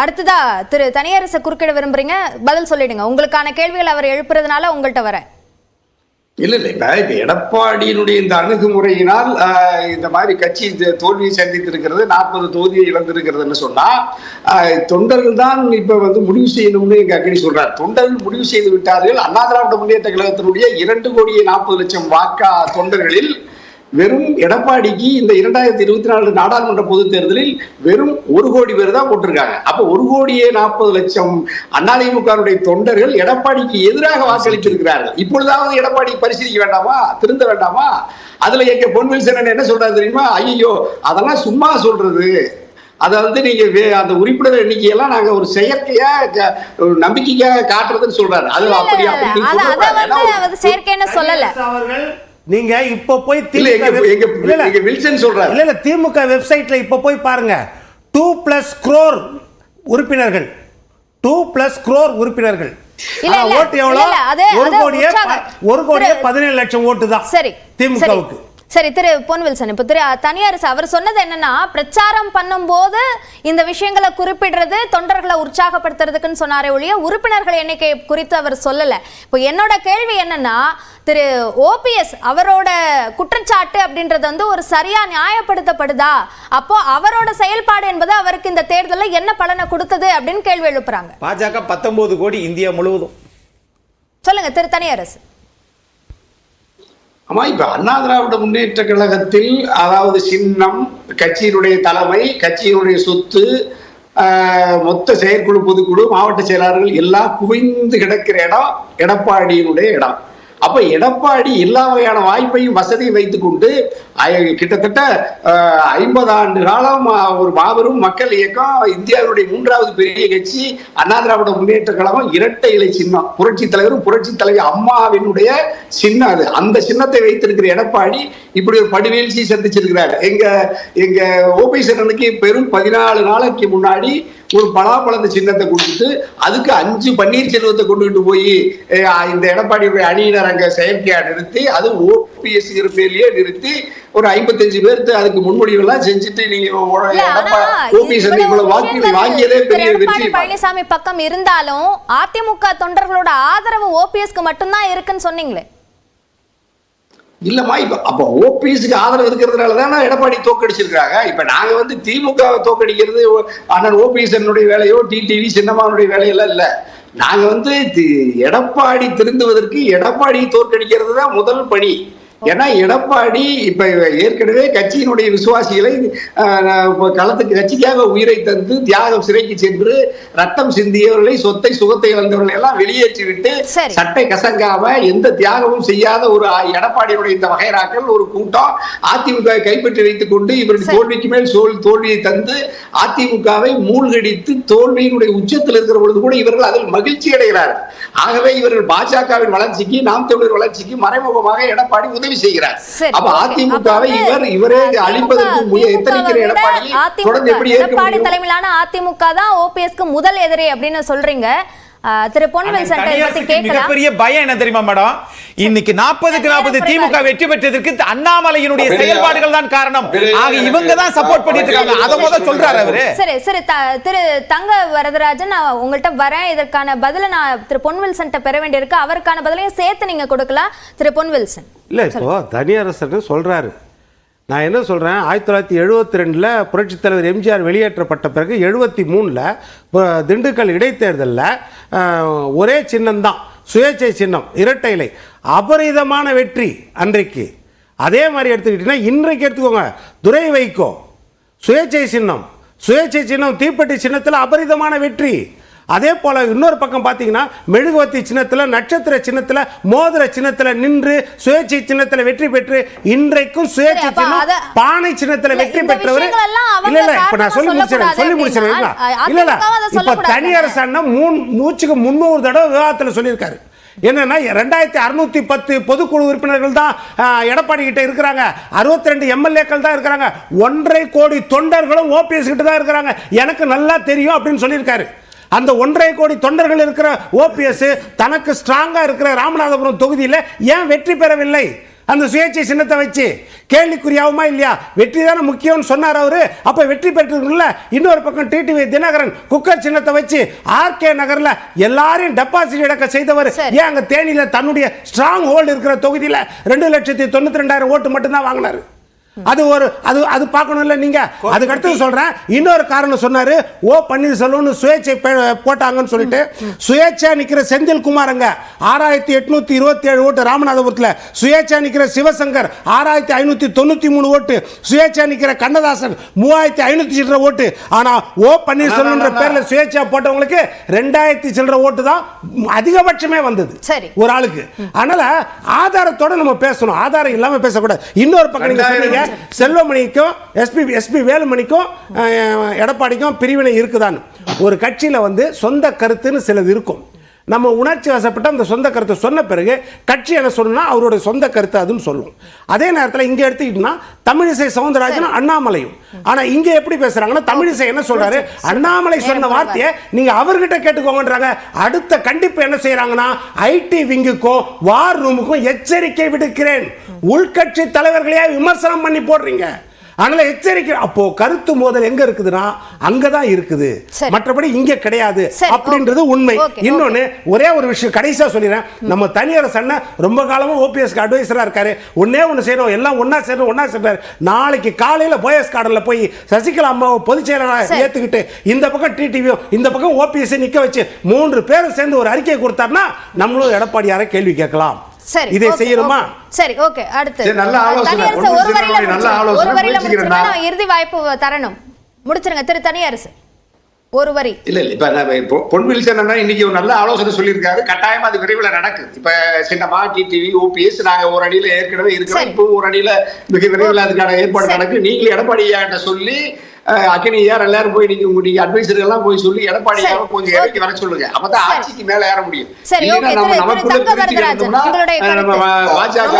அடுத்ததா திரு தனியரசை குறுக்கிட விரும்புறீங்க? பதில் சொல்லிடுங்க. உங்களுக்கான கேள்விகள் அவர் எழுப்புறதுனால உங்கள்கிட்ட வரேன். இல்ல இல்ல இப்ப இப்ப எடப்பாடியினுடைய இந்த அணுகுமுறையினால் இந்த மாதிரி கட்சி இந்த தோல்வியை சந்தித்திருக்கிறது நாற்பது தொகுதியை இழந்திருக்கிறதுன்னு சொன்னா தொண்டர்கள் தான் இப்ப வந்து முடிவு செய்யணும்னு எங்க அக்கடி சொல்றாரு. தொண்டர்கள் முடிவு செய்து விட்டார்கள். அண்ணா திராவிட முன்னேற்ற கழகத்தினுடைய இரண்டு கோடியே நாற்பது லட்சம் வாக்கா தொண்டர்களில் வெறும் எடப்பாடிக்கு இந்த இரண்டாயிரத்தி இருபத்தி நாலு நாடாளுமன்ற பொதுத் தேர்தலில் வெறும் ஒரு கோடி பேர் தான் போட்டிருக்காங்க. அப்ப ஒரு கோடியே நாற்பது லட்சம் அதிமுகவுடைய தொண்டர்கள் எடப்பாடிக்கு எதிராக வாக்களித்திருக்கிறார்கள். இப்பொழுதாவது எடப்பாடி பரிசீலிக்க வேண்டாமா? திருந்த வேண்டாமா? அதுல எங்க பொன்வில் சென்னன் என்ன சொல்றாரு தெரியுமா? ஐயோ அதெல்லாம் சும்மா சொல்றது. அதாவது நீங்க வே- அந்த உறுப்பினர் எண்ணிக்கையெல்லாம் நாங்க ஒரு செயற்கையா நம்பிக்கைக்காக காட்டுறதுன்னு சொல்றாரு. அது அப்படி அப்படி. நீங்க அத- அத வந்து செயற்கைன்னு சொல்லல. அவர்கள் நீங்க இப்ப போய் திமுக இல்ல, இல்ல. எங்க வில்சன் சொல்றாரு. இல்ல இல்ல திமுக வெப்சைட்ல இப்ப போய் பாருங்க. டூ பிளஸ் குரோர் உறுப்பினர்கள். டூ பிளஸ் குரோர் உறுப்பினர்கள். ஓட்டு ஒரு கோடியே கோடியே பதினேழு லட்சம் ஓட்டு தான் சரி திமுகவுக்கு. சரி. திரு பொன் வில்சன் இப்ப திரு தனியார் அவர் சொன்னது என்னன்னா பிரச்சாரம் பண்ணும்போது இந்த விஷயங்களை குறிப்பிடுறது தொண்டர்களை உற்சாகப்படுத்துறதுக்குன்னு சொன்னாரே ஒழிய உறுப்பினர்கள் எண்ணிக்கை குறித்து அவர் சொல்லல. இப்போ என்னோட கேள்வி என்னன்னா திரு ஓபிஎஸ் அவரோட குற்றச்சாட்டு அப்படின்றது வந்து ஒரு சரியா நியாயப்படுத்தப்படுதா? அப்போ அவரோட செயல்பாடு என்பது அவருக்கு இந்த தேர்தலில் என்ன பலனை கொடுத்தது அப்படின்னு கேள்வி எழுப்புறாங்க. பாஜக பத்தொன்பது கோடி இந்தியா முழுவதும். சொல்லுங்க திரு தனியரசு. ஆமா இப்ப அண்ணா திராவிட முன்னேற்ற கழகத்தில் அதாவது சின்னம் கட்சியினுடைய தலைமை கட்சியினுடைய சொத்து ஆஹ், மொத்த செயற்குழு பொதுக்குழு மாவட்ட செயலாளர்கள் எல்லாம் குவிந்து கிடக்கிற இடம் எடப்பாடியினுடைய இடம். அப்ப எடப்பாடி எல்லா வகையான வாய்ப்பையும் வசதியும் வைத்துக்கொண்டு கிட்டத்தட்ட ஐம்பது ஆண்டு காலம் ஒரு மாபெரும் மக்கள் இயக்கம் இந்தியாவுடைய மூன்றாவது பெரிய கட்சி அண்ணா திராவிட முன்னேற்ற கழகம் இரட்டை இலை சின்னம். புரட்சி தலைவரும் புரட்சி தலைவி அம்மாவினுடைய சின்னம் அது. அந்த சின்னத்தை வைத்திருக்கிற எடப்பாடி இப்படி ஒரு படுவீழ்ச்சி சந்திச்சிருக்கிறார். எங்க எங்க ஓபிசனனுக்கு பெரும் பதினாலு நாளைக்கு முன்னாடி ஒரு பலாப்பழந்த சின்னத்தை கொடுத்துட்டு அதுக்கு அஞ்சு பன்னீர்செல்வத்தை கொண்டுகிட்டு போய் இந்த எடப்பாடியுடைய அணியினர் அங்க செயற்கையா நிறுத்தி அது ஓபிஎஸ் பேர்லயே நிறுத்தி ஒரு ஐம்பத்தஞ்சு பேருக்கு அதுக்கு முன்மொழிவெல்லாம் செஞ்சுட்டு நீங்க ஓபிஎஸ் இவ்வளவு விஷயங்கள் வாங்கியதே பெரிய வெற்றி. பழனிசாமி பக்கம் இருந்தாலும் அதிமுக தொண்டர்களோட ஆதரவு ஓபிஎஸ்க்கு மட்டும்தான் இருக்குன்னு சொன்னீங்களே. இல்லம்மா இப்ப அப்ப ஓபிஎஸ்க்கு ஆதரவு இருக்கிறதுனால தானே எடப்பாடி தோக்கடிச்சிருக்காங்க இப்ப நாங்க வந்து திமுக தோக்கடிக்கிறது ஓ- அண்ணன் ஓபிஎஸ் வேலையோ டிடிவி சின்னம்மானுடைய வேலையெல்லாம் இல்ல. நாங்க வந்து எடப்பாடி திருந்துவதற்கு எடப்பாடி தோற்கடிக்கிறது தான் முதல் பணி. ஏன்னா எடப்பாடி இப்ப ஏற்கனவே கட்சியினுடைய விசுவாசிகளை களத்துக்கு கட்சிக்காக உயிரை தந்து தியாகம் சிறைக்கு சென்று ரத்தம் சிந்தியவர்களை சொத்தை சுகத்தை வந்தவர்களை எல்லாம் வெளியேற்றி விட்டு. சட்டை கசங்காம எந்த தியாகமும் செய்யாத ஒரு எடப்பாடியுடைய இந்த வகைராக்கள் ஒரு கூட்டம் அதிமுக வை கைப்பற்றி வைத்துக் கொண்டு சரி. தோல்விக்கு மேல் சோல் தோல்வியை தந்து அதிமுகவை மூழ்கடித்து தோல்வியினுடைய உச்சத்தில் இருக்கிற பொழுது கூட இவர்கள் அதில் மகிழ்ச்சி அடைகிறார்கள் ஆகவே இவர்கள் பாஜகவின் வளர்ச்சிக்கு நாம் தமிழர் வளர்ச்சிக்கு மறைமுகமாக எடப்பாடி உதவி செய்கிறார். சரி, அப்ப அதிமுகவை இவர் இவரே அழிப்பதற்கு எத்தனிக்கிற அதிமுக தொடர்ந்து எப்படி எடப்பாடி தலைமையிலான அதிமுக தான் ஓபிஎஸ்க்கு முதல் எதிரி அப்படின்னு சொல்றீங்க. திரு பொன்வெல் சென்டர் பத்தி கேட்கலாம் மிகப்பெரிய பயம் என்ன தெரியுமா மேடம்? இன்னைக்கு நாற்பதுக்கு நாற்பது திமுக வெற்றி பெற்றதற்கு அண்ணாமலையினுடைய செயல்பாடுகள் தான் காரணம். ஆக இவங்க தான் சப்போர்ட் பண்ணிட்டு இருக்காங்க. அதை முதல்ல சொல்றாரு அவரு. சரி சரி. திரு தங்க வரதராஜன் நான் உங்கள்கிட்ட வரேன். இதற்கான பதில நான் திரு பொன்வில்சன்ட்ட பெற வேண்டியிருக்கு. அவருக்கான பதிலையும் சேர்த்து நீங்க கொடுக்கலாம் திரு பொன்வில்சன். இல்லை இப்போ தனியரசன் சொல்றாரு. நான் என்ன சொல்றேன்? ஆயிரத்தி தொள்ளாயிரத்தி எழுபத்தி ரெண்டில் புரட்சித் தலைவர் எம்ஜிஆர் வெளியேற்றப்பட்ட பிறகு எழுபத்தி மூணில் திண்டுக்கல் இடைத்தேர்தலில் ஒரே சின்னம்தான். சுயேட்சை சின்னம் இரட்டை இலை. அபரிதமான வெற்றி அன்றைக்கு. அதே மாதிரி எடுத்துக்கிட்டீங்கன்னா இன்றைக்கு எடுத்துக்கோங்க துரை வைகோ சுயேட்சை சின்னம். சுயேட்சை சின்னம் தீப்பெட்டி சின்னத்தில் அபரிதமான வெற்றி. அதே போல இன்னொரு பக்கம் பார்த்தீங்கன்னா மெழுகுவத்தி சின்னத்தில் நட்சத்திர சின்னத்தில் மோதிர சின்னத்தில் நின்று சுயேட்சை சின்னத்தில் வெற்றி பெற்று இன்றைக்கும் சுயேட்சை சின்னம் பானை சின்னத்தில் வெற்றி பெற்றவர். இல்ல இல்ல இப்ப நான் சொல்லி முடிச்சிடுறேன் சொல்லி முடிச்சிடுறேன் இல்ல இல்ல. இப்ப. தனியார் அண்ணன் மூணு நூற்றுக்கு முந்நூறு தடவை விவாதத்தில் சொல்லியிருக்காரு. என்னன்னா ரெண்டாயிரத்தி அறுநூத்தி பத்து பொதுக்குழு உறுப்பினர்கள் தான் எடப்பாடி கிட்ட இருக்கிறாங்க. அறுபத்தி ரெண்டு எம்எல்ஏக்கள் தான் இருக்கிறாங்க. ஒன்றரை கோடி தொண்டர்களும் ஓபிஎஸ் கிட்ட தான் இருக்கிறாங்க. எனக்கு நல்லா தெரியும் அப்படின்னு சொல்லியிருக்காரு. அந்த ஒன்றரை கோடி தொண்டர்கள் இருக்கிற ஓபிஎஸ் தனக்கு ஸ்ட்ராங்காக இருக்கிற ராமநாதபுரம் தொகுதியில் ஏன் வெற்றி பெறவில்லை? அந்த சுயேட்சை சின்னத்தை வச்சு கேள்விக்குறியாகுமா இல்லையா? வெற்றி தானே முக்கியம்னு சொன்னார் அவரு. அப்ப வெற்றி பெற்றிருக்குல்ல இன்னொரு பக்கம் டிடிவி தினகரன் குக்கர் சின்னத்தை வச்சு ஆர்கே நகர்ல எல்லாரையும் டெபாசிட் இழக்க செய்தவர். ஏன் அங்க தேனியில தன்னுடைய ஸ்ட்ராங் ஹோல்டு இருக்கிற தொகுதியில ரெண்டு லட்சத்தி தொண்ணூத்தி ரெண்டாயிரம் ஓட்டு மட்டும்தான் வாங்கினாரு. அது ஒரு அது அது பார்க்கணும்ல நீங்க. அதுக்கு அடுத்து சொல்றேன் இன்னொரு காரணம் சொன்னாரு ஓ பன்னீர்செல்வம்னு சுயேட்சை போட்டாங்கன்னு சொல்லிட்டு. சுயேட்சா நிக்கிற செந்தில் குமாரங்க ஆறாயிரத்தி எட்நூத்தி இருபத்தி ஏழு ஓட்டு ராமநாதபுரத்துல. சுயேட்சா நிக்கிற சிவசங்கர் ஆறாயிரத்தி ஐநூத்தி தொண்ணூத்தி மூணு ஓட்டு. சுயேட்சா நிக்கிற கண்ணதாசன் மூவாயிரத்தி ஐநூத்தி சில்லற ஓட்டு. ஆனா ஓ பன்னீர்செல்வம்ன்ற பேர்ல சுயேட்சா போட்டவங்களுக்கு ரெண்டாயிரத்தி சில்லற ஓட்டு தான் அதிகபட்சமே வந்தது. சரி. ஒரு ஆளுக்கு. அதனால ஆதாரத்தோட நம்ம பேசணும். ஆதாரம் இல்லாம பேசக்கூடாது. இன்னொரு பக்கம் நீங்க சொன்னீங்க செல்வமணிக்கும் எஸ்பி எஸ்பி வேலுமணிக்கும் எடப்பாடிக்கும் பிரிவினை இருக்குதான்னு. ஒரு கட்சியில் வந்து சொந்த கருத்துன்னு சிலது இருக்கும். நம்ம உணர்ச்சி வசப்பட்ட அந்த சொந்த கருத்தை சொன்ன பிறகு கட்சி என்ன சொல்லணும்னா அவருடைய சொந்த கருத்து அதுன்னு சொல்லும். அதே நேரத்தில் இங்க எடுத்துக்கிட்டோம்னா தமிழிசை சவுந்தரராஜன் அண்ணாமலையும். ஆனா இங்க எப்படி பேசுறாங்கன்னா தமிழிசை என்ன சொல்றாரு? அண்ணாமலை சொன்ன வார்த்தையை நீங்க அவர்கிட்ட கேட்டுக்கோங்கன்றாங்க. அடுத்த கண்டிப்பு என்ன செய்யறாங்கன்னா ஐடி விங்குக்கும் வார் ரூமுக்கும் எச்சரிக்கை விடுக்கிறேன். உள்கட்சி தலைவர்களையே விமர்சனம் பண்ணி போடுறீங்க. அதனால எச்சரிக்கை அப்போ கருத்து மோதல் எங்க இருக்குதுன்னா அங்கதான் இருக்குது. மற்றபடி இங்க கிடையாது. அப்படின்றது. உண்மை. இன்னொன்னு ஒரே ஒரு விஷயம் கடைசியா சொல்லிடுறேன். நம்ம தனியார் அண்ணன் ரொம்ப காலமா ஓபிஎஸ்க்கு அட்வைசரா இருக்காரு. ஒன்னே ஒண்ணு செய்யணும் எல்லாம் ஒண்ணா சேரணும் ஒண்ணா சேர்ந்தாரு நாளைக்கு காலையில போயஸ் கார்டன்ல போய் சசிகலா அம்மாவை பொதுச் செயலாளர் சரி. ஏத்துக்கிட்டு இந்த பக்கம் டிடிவியும் இந்த பக்கம் ஓபிஎஸ் நிக்க வச்சு மூன்று பேரும் சேர்ந்து ஒரு அறிக்கை கொடுத்தாருன்னா நம்மளும் எடப்பாடியார கேள்வி கேட்கலாம். சரி இதை செய்யணுமா. சரி ஓகே அடுத்து நல்ல ஆலோசனை. ஒரு வரியில சின்ன நல்ல. ஆலோசனை. ஒரு வரியில நான். நான் இறுதி வாய்ப்பு தரணும் முடிச்சிருங்க திரு தனியரசு ஒரு வரி இல்ல இல்ல இப்ப நான் இப்போ பொன்வில் சேனன்னா இன்னைக்கு ஒரு நல்ல ஆலோசனை சொல்லியிருக்காரு கட்டாயமா அது விரைவில் நடக்கும் இப்ப சின்னமா டிடிவி ஓபிஎஸ் நாங்க ஒரு அணியில ஏற்கனவே இருக்கிறோம். இப்போ ஒரு அணியில மிக விரைவில் அதுக்கான ஏற்பாடு. நடக்கு நீங்க எடப்பாடி சொல்லி அக்கினி ஐயார் எல்லாரும் போய் நீங்க நீங்க அட்வைசர் எல்லாம் போய் சொல்லி எடப்பாடி கொஞ்சம் இறக்கி வர சொல்லுங்க. அப்பதான். ஆட்சிக்கு மேல ஏற முடியும். சரி ஓகே. திரு உங்களுடைய பாஜக